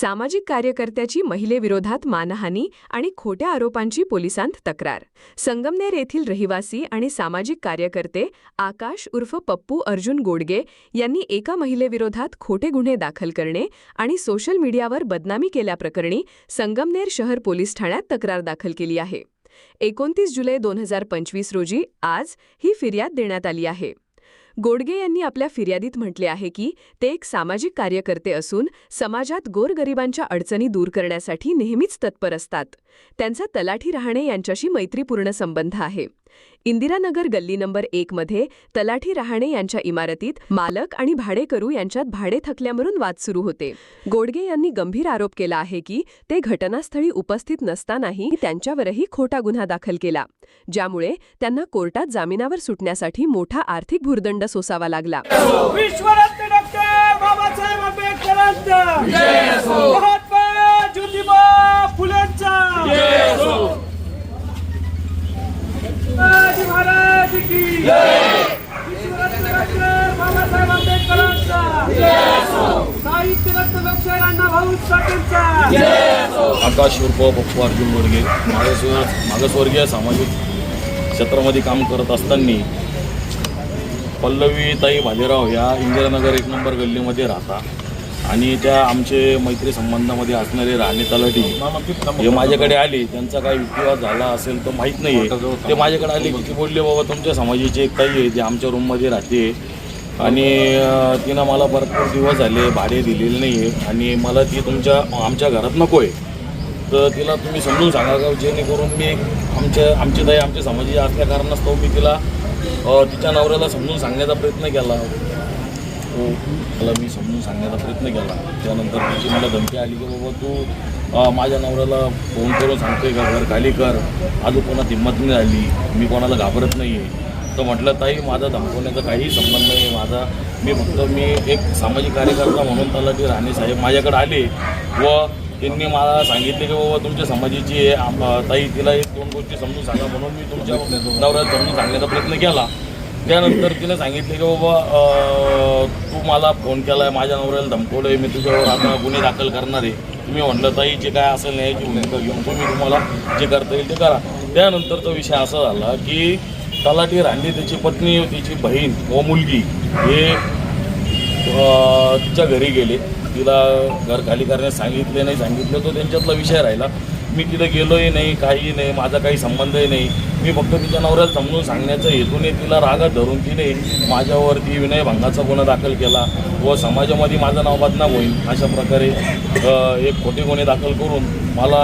सामाजिक कार्यकर्त्याची महिलेविरोधात मानहानी आणि खोट्या आरोपांची पोलिसांत तक्रार. संगमनेर येथील रहिवासी आणि सामाजिक कार्यकर्ते आकाश उर्फ पप्पू अर्जुन गोडगे यांनी एका महिलेविरोधात खोटे गुन्हे दाखल करणे आणि सोशल मीडियावर बदनामी केल्याप्रकरणी संगमनेर शहर पोलीस ठाण्यात तक्रार दाखल केली आहे. एकोणतीस जुलै दोन हजार पंचवीस रोजी आज ही फिर्याद देण्यात आली आहे. गोडगे यांनी आपल्या फिर्यादीत म्हटले आहे की ते एक सामाजिक कार्यकर्ते असून समाजात गोरगरिबांच्या अडचणी दूर करण्यासाठी नेहमीच तत्पर असतात. त्यांचा तलाठी राहणे यांच्याशी मैत्रीपूर्ण संबंध आहे. इंदिरानगर गल्ली नंबर एकमध्ये तलाठी रहाणे यांच्या इमारतीत मालक आणि भाडेकरू यांच्यात भाडे थकल्यावरून वाद सुरू होते. गोडगे यांनी गंभीर आरोप केला आहे की ते घटनास्थळी उपस्थित नसतानाही त्यांच्यावरही खोटा गुन्हा दाखल केला ज्यामुळे त्यांना कोर्टात जामिनावर सुटण्यासाठी मोठा आर्थिक भुर्दंड सोसावा लागला. फुलेंचा! बाबासाहेब आंबेडकरांचा साहित्य रत्न लोकशाहीर अण्णा साठेंचा आकाश उर्फ पप्पू अर्जुन बोडगे मागासवर्गीय सामाजिक क्षेत्रामध्ये काम करत असताना पल्लवी ताई भालेराव या इंदिरानगर एक नंबर गल्लीमध्ये राहता. आणि त्या आमचे मैत्री संबंधामध्ये असणारे राणे तलाठी हे माझ्याकडे आले त्यांचा काही युक्तिवाद झाला असेल तर माहीत नाही आहे ते माझ्याकडे आले की बोलले बाबा तुमच्या समाजाची एक ताई आहे ती आमच्या रूममध्ये राहते. आणि तिनं मला भरपूर दिवस झाले भाडे दिलेले नाही आहे आणि मला ती तुमच्या आमच्या घरात नको आहे. तर तिला तुम्ही समजून सांगा का जेणेकरून मी आमच्या आमची ताई आमच्या समाजाची असल्या कारणास्तव मी तिला तिच्या नवऱ्याला समजून सांगण्याचा प्रयत्न केला. हो मला मी समजून सांगण्याचा प्रयत्न केला. त्यानंतर तिची मला धमकी आली की बाबा तू माझ्या नवऱ्याला फोन करून सांगतोय का घर खाली कर. अजून कोणात हिंमत नाही झाली मी कोणाला घाबरत नाही आहे तर म्हटलं ताई माझा धमकवण्याचा काही संबंध नाही. माझा मी फक्त मी एक सामाजिक कार्यकर्ता म्हणून तलाठी राणे साहेब माझ्याकडे आले व त्यांनी मला सांगितले की बाबा तुमच्या समाजाची ताई तिला एक दोन गोष्टी समजून सांगा म्हणून मी तुमच्या नवऱ्याला समजून सांगण्याचा प्रयत्न केला. त्यानंतर तिने सांगितले की बाबा तू मला फोन केला आहे माझ्या नवऱ्याला धमकवलं आहे मी तुझ्यावर आता गुन्हे दाखल करणार आहे. तुम्ही म्हणलं ताई जे काय असेल नाही भूमिका घेऊन तुम्ही तुम्हाला जे करता येईल ते करा. त्यानंतर तो विषय असा झाला की तलाठी रांडी त्याची पत्नी तिची बहीण व मुलगी हे तिच्या घरी गेले. तिला घर खाली करण्यास सांगितले नाही सांगितलं तो त्यांच्यातला विषय राहिला. मी तिथं गेलोही नाही काही नाही माझा काही संबंधही नाही. मी फक्त तिच्या नवऱ्याला समजून सांगण्याच्या हेतूने तिला रागात धरून तिने माझ्यावरती विनयभंगाचा गुन्हा दाखल केला व समाजामध्ये माझं नाव बदनाम होईल अशा प्रकारे एक खोटे गुन्हे दाखल करून मला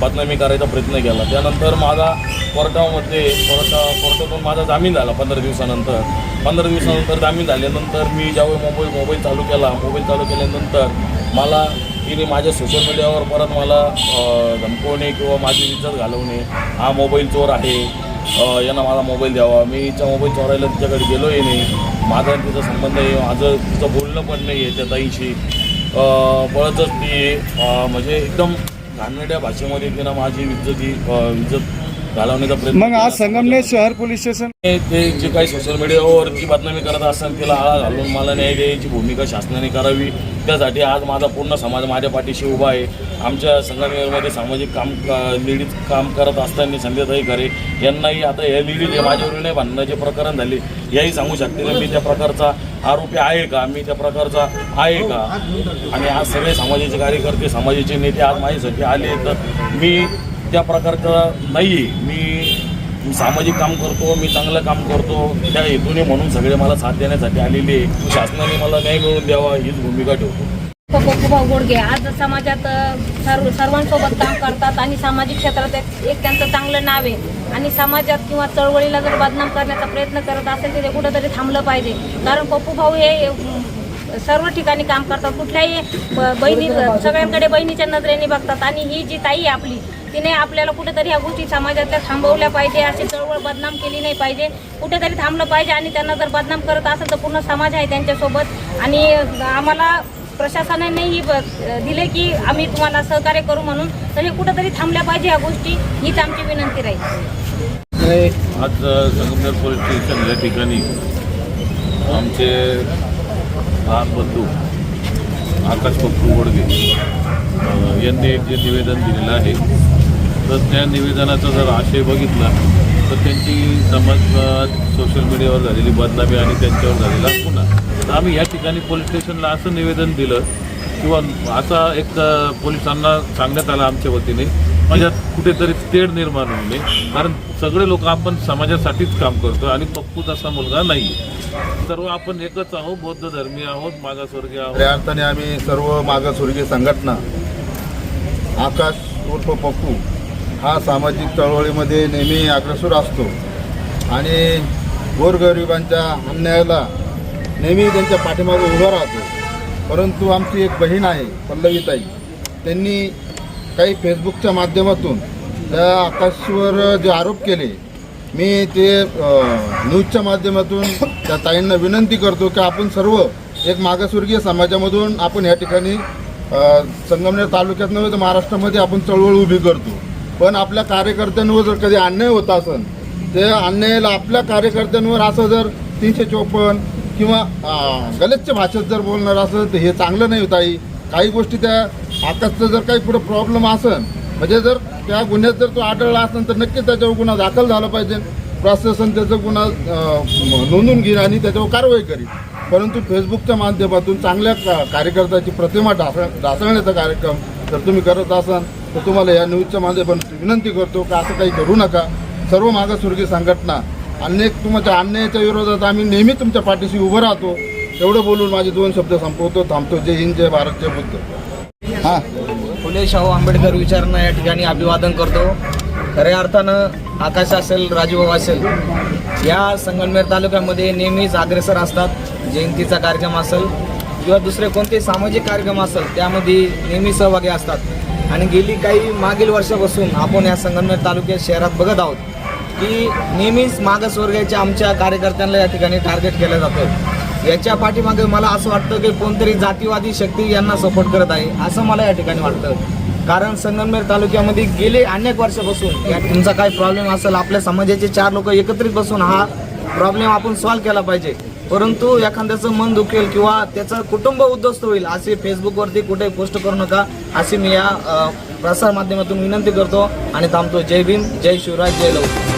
बदनामी करायचा प्रयत्न केला. त्यानंतर माझा कोर्टामध्ये कोर्ट कोर्टातून माझा जामीन झाला पंधरा दिवसानंतर. पंधरा दिवसानंतर जामीन झाल्यानंतर मी ज्यावेळी मोबाईल मोबाईल चालू केला मोबाईल चालू केल्यानंतर मला तिने माझ्या सोशल मीडियावर परत मला धमकवणे किंवा माझी इज्जत घालवणे हा मोबाईल चोर आहे. यांना माझा मोबाईल द्यावा. मी हिचा मोबाईल चोरायला तिच्याकडे गेलोही नाही. माझा आणि तिचा संबंध आहे. माझं तिचं बोलणं पण नाही आहे त्या ताईशी. परतच ती म्हणजे एकदम घाणेड्या भाषेमध्ये तिनं माझी इज्जती इज्जत घालवण्याचा प्रयत्न मग. आज संगमनेर शहर पोलीस स्टेशन ते ते जे काही सोशल मीडियावरती बातमी करत असतात तिला आळा घालून मला न्याय द्यायची भूमिका शासनाने करावी त्यासाठी आज माझा पूर्ण समाज माझ्या पाठीशी उभा आहे. आमच्या संगमनेरमध्ये सामाजिक काम लेडीज काम करत असताना संध्याताई खरे यांनाही आता हे लेडीज हे माझ्यावर नाही भांडणाचे प्रकरण झाले. याही सांगू शकते की मी त्या प्रकारचा आरोपी आहे का? मी त्या प्रकारचा आहे का? आणि आज सगळे समाजाचे कार्यकर्ते समाजाचे नेते आज माझ्यासाठी आले तर मी त्या प्रकारचं नाही आहे मी सामाजिक काम करतो मी चांगलं काम करतो. त्या हेतूने म्हणून सगळे मला साथ देण्यासाठी आलेले शासनाने मला न्याय मिळवून द्यावा हीच भूमिका ठेवतो. पप्पूभाऊ गोडगे आज समाजात सर्व सर्वांसोबत काम करतात आणि सामाजिक क्षेत्रात एक त्यांचं चांगलं नाव आहे. आणि समाजात किंवा चळवळीला जर बदनाम करण्याचा प्रयत्न करत असेल तर ते कुठंतरी थांबलं पाहिजे. कारण पप्पूभाऊ हे सर्व ठिकाणी काम करतात. कुठल्याही ब- बहिणी सगळ्यांकडे बहिणीच्या नजरेने बघतात. आणि ही जी ताई आहे आपली तिने आपल्याला कुठेतरी ह्या गोष्टी समाजातल्या थांबवल्या पाहिजे अशी चळवळ बदनाम केली नाही पाहिजे. कुठेतरी थांबलं पाहिजे आणि त्यांना जर बदनाम करत असेल तर पूर्ण समाज आहे त्यांच्यासोबत. आणि आम्हाला प्रशासनाने ही ब- दिले की आम्ही तुम्हाला सहकार्य करू म्हणून. तर हे कुठेतरी थांबल्या पाहिजे ह्या गोष्टी हीच आमची विनंती राहील. आज संगमनेर पोलीस स्टेशन या ठिकाणी आमचे लहान बंधू आकाश पप्पू गोडगे यांनी एक जे निवेदन दिलेलं आहे तर त्या निवेदनाचा जर आशय बघितला तर त्यांची समाज सोशल मीडियावर झालेली बदनामी आणि त्यांच्यावर झालेला गुन्हा. तर आम्ही या ठिकाणी पोलीस स्टेशनला असं निवेदन दिलं किंवा असा एक पोलिसांना सांगण्यात आला आमच्या वतीने माझ्यात कुठेतरी तेढ निर्माण होईल कारण सगळे लोक आपण समाजासाठीच काम करतो आणि पप्पू तसा मुलगा नाही सर्व आपण एकच आहोत बौद्ध धर्मीय आहोत मागासवर्गीय आहोत. या अर्थाने आम्ही सर्व मागासवर्गीय संघटना आकाश उर्फ पप्पू हा सामाजिक चळवळीमध्ये नेहमी अग्रसर असतो. आणि गोरगरिबांच्या अन्यायाला नेहमी त्यांच्या पाठीमागे उभा राहतो. परंतु आमची एक बहीण आहे पल्लवीताई. त्यांनी काही फेसबुकच्या माध्यमातून त्या आकाशवर जे आरोप केले मी ते न्यूजच्या माध्यमातून त्या ताईंना विनंती करतो की आपण सर्व एक मागासवर्गीय समाजामधून आपण या ठिकाणी संगमनेर तालुक्यात नव्हे तर महाराष्ट्रामध्ये आपण चळवळ उभी करतो. पण आपल्या कार्यकर्त्यांवर जर कधी अन्याय होत असेल ते अन्यायाला आपल्या कार्यकर्त्यांवर असं जर तीनशे चोपन्न किंवा अ, गलिच्छ भाषेत जर बोलणार असेल तर हे चांगलं नाही हो ताई. काही गोष्टी त्या आकाशचं जर काही पुढे प्रॉब्लेम असेल म्हणजे जर त्या गुन्ह्यात जर तो आढळला असेल तर नक्कीच त्याच्यावर गुन्हा दाखल झाला पाहिजे. प्रशासन त्याचा गुन्हा नोंदून घेईल आणि त्याच्यावर कारवाई करील. परंतु फेसबुकच्या माध्यमातून चांगल्या का कार्यकर्त्याची प्रतिमा ढासळ ढासळण्याचा कार्यक्रम जर तुम्ही करत असाल तर तुम्हाला या न्यूजच्या माध्यमातून विनंती करतो का असं काही करू नका. सर्व मागासवर्गीय संघटना अनेक तुमच्या अन्यायाच्या विरोधात आम्ही नेहमी तुमच्या पाठीशी उभं राहतो. एवढं बोलून माझे दोन शब्द संपवतो थांबतो. जय हिंद जय भारत जय बुद्ध. हां. फुले शाहू आंबेडकर विचारांना या ठिकाणी अभिवादन करतो. खऱ्या अर्थानं आकाश असेल राजूभाऊ असेल या संगमनेर तालुक्यामध्ये नेहमीच अग्रेसर असतात. जयंतीचा कार्यक्रम असेल किंवा दुसरे कोणते सामाजिक कार्यक्रम असेल त्यामध्ये नेहमी सहभागी असतात. आणि गेली काही मागील वर्षापासून आपण या संगमनेर तालुक्यात शहरात बघत आहोत की नेहमीच मागासवर्गाच्या आमच्या कार्यकर्त्यांना या ठिकाणी टार्गेट केलं जातं याच्या पाठीमागे मला असं वाटतं की कोणतरी जातीवादी शक्ती यांना सपोर्ट करत आहे असं मला या ठिकाणी वाटतं. कारण संगमनेर तालुक्यामध्ये गेले अनेक वर्षापासून या तुमचा काय प्रॉब्लेम असेल आपल्या समाजाचे चार लोक एकत्रित बसून हा प्रॉब्लेम आपण सॉल्व्ह केला पाहिजे. परंतु एखाद्याचं मन दुखेल किंवा त्याचं कुटुंब उद्ध्वस्त होईल असे फेसबुकवरती कुठे पोस्ट करू नका. अशी मी या प्रसार माध्यमातून विनंती करतो आणि थांबतो. जय भीम जय शिवराज जय लव